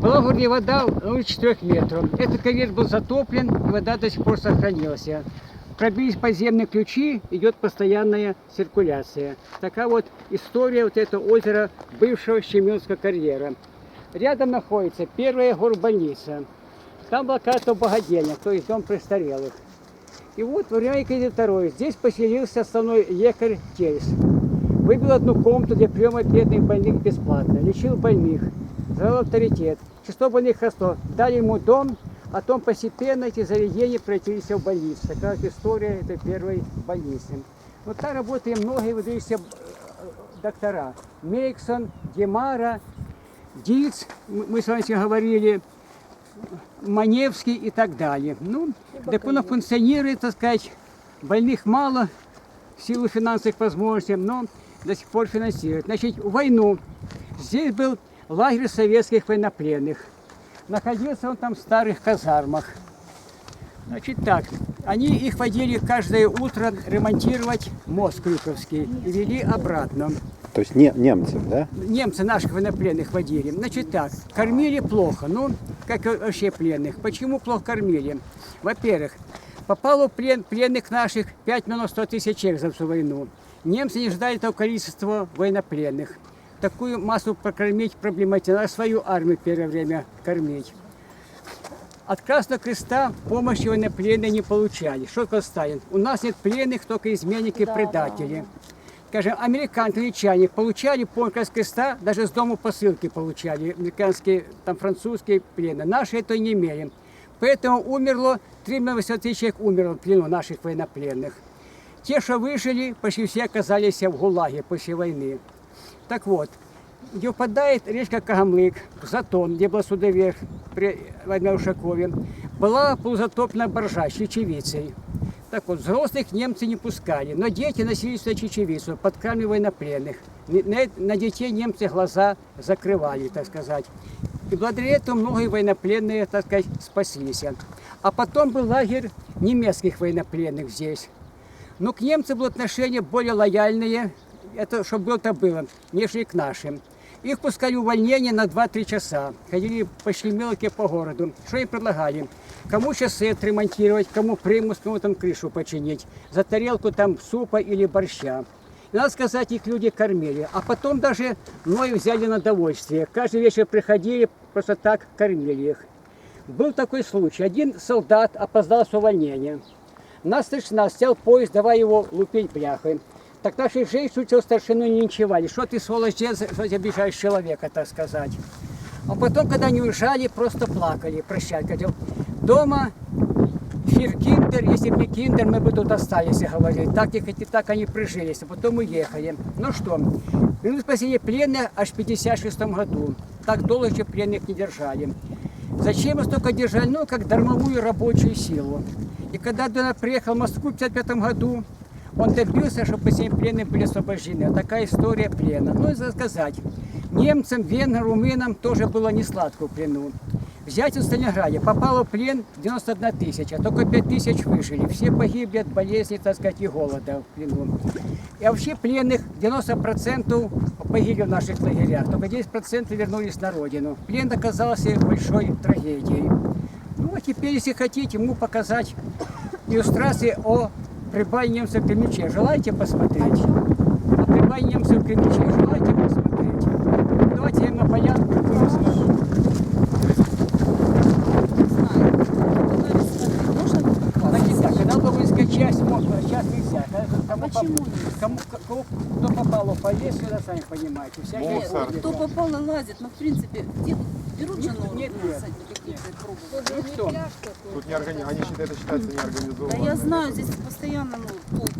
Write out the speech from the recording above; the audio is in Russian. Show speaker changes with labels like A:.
A: Городе вода ну, 4 метров. Этот конец был затоплен, и вода до сих пор сохранилась. Пробились подземные ключи, идет постоянная циркуляция. Такая вот история вот этого озера бывшего Щемилского карьера. Рядом находится первая горбольница. Там была карта богадельня, то есть дом престарелых. И вот в районе второй. Здесь поселился основной лекарь Тельс. Выбил одну комнату для приема бедных больных бесплатно. Лечил больных. Завел авторитет. Число больных росло. Дали ему дом, а потом постепенно эти заведения превратились в больницы. Такая история этой первой больницы. Вот там работали многие выдающиеся э, доктора. Мейксон, Демара, Диц, мы с вами говорили, Маневский и так далее. Ну, так оно функционирует, так сказать, больных мало, в силу финансовых возможностей, но до сих пор финансирует. Значит, войну здесь был лагерь советских военнопленных. Находился он там в старых казармах. Значит так, они их водили каждое утро ремонтировать мост Крюковский и вели обратно.
B: То есть не, немцев, да?
A: Немцы наших военнопленных водили. Значит так, кормили плохо, ну, как вообще пленных. Почему плохо кормили? Во-первых, попало в плен пленных наших 5 миллионов 100 тысяч человек за всю войну. Немцы не ждали того количества военнопленных. Такую массу прокормить проблематично. Надо свою армию первое время кормить. От Красного Креста помощи военнопленные не получали. Что такое Сталин? У нас нет пленных, только изменники и предатели. Скажем, американцы, англичане получали помощь Красного Креста, даже с дому посылки получали, американские, там французские плены. Наши это не имели. Поэтому умерло, 3 миллиона 800 тысяч человек умерло в плену наших военнопленных. Те, что выжили, почти все оказались в ГУЛАГе после войны. Так вот, где впадает речка Кагамлык, затон, где был судоверх при Ушакове, была полузатоплена боржа с чечевицей. Так вот, взрослых немцы не пускали, но дети носили сюда чечевицу, подкармливая. На, на- на детей немцы глаза закрывали, так сказать. И благодаря этому многие военнопленные, так сказать, спаслись. А потом был лагерь немецких военнопленных здесь. Но к немцам было отношение более лояльные, это чтобы было-то было, нежели к нашим. Их пускали в увольнение на 2-3 часа. Ходили пошли мелкие по городу. Что им предлагали? Кому шоссе отремонтировать, кому примус, кому там крышу починить. За тарелку там супа или борща. И, надо сказать, их люди кормили. А потом даже мною взяли на довольствие. Каждый вечер приходили, просто так кормили их. Был такой случай. Один солдат опоздал с увольнения. Нас старшина сел поезд, давай его лупить бляхой. Так наши женщины учил старшину не ничевали. Что ты, сволочь, что ты обижаешь человека, так сказать. А потом, когда они уезжали, просто плакали, прощать. Говорил, дома фир киндер, если бы не киндер, мы бы тут остались, говорили. Так, и хоть- так они прижились, а потом уехали. Ну что, минут спасения пленных аж в 56 году. Так долго еще пленных не держали. Зачем их столько держали? Ну, как дармовую рабочую силу. И когда Дона приехал в Москву в 1955 году, он добился, чтобы все пленные были освобождены. Такая история плена. Ну, и сказать, немцам, венграм, румынам тоже было не сладко в плену. Взять в Сталинграде попало в плен 91 тысяча, только 5 тысяч выжили. Все погибли от болезней, так сказать, и голода в плену. И вообще пленных 90% погибли в наших лагерях, только 10% вернулись на родину. Плен оказался большой трагедией. Ну, а теперь, если хотите, ему показать иллюстрации о прибавлении немцев в Кремлевче. Желаете посмотреть? О прибавлении немцев в Кремлевче. Желаете посмотреть? Давайте я на полянку посмотрим. Значит так, когда Лобынская часть можно, сейчас нельзя. Кому,
C: Почему
A: поп- кому, кому, кто попало в полез, сюда сами понимаете. Всякие
C: Нет,
A: ходят.
C: кто попало, лазит. Но в принципе, где берут же
A: Нет,
C: нормы
A: нет, нет.
C: пробы.
A: Ну что?
D: Тут не органи... Они считают, это считается
C: Да
D: неорганизованно.
C: я знаю, здесь постоянно ну, толки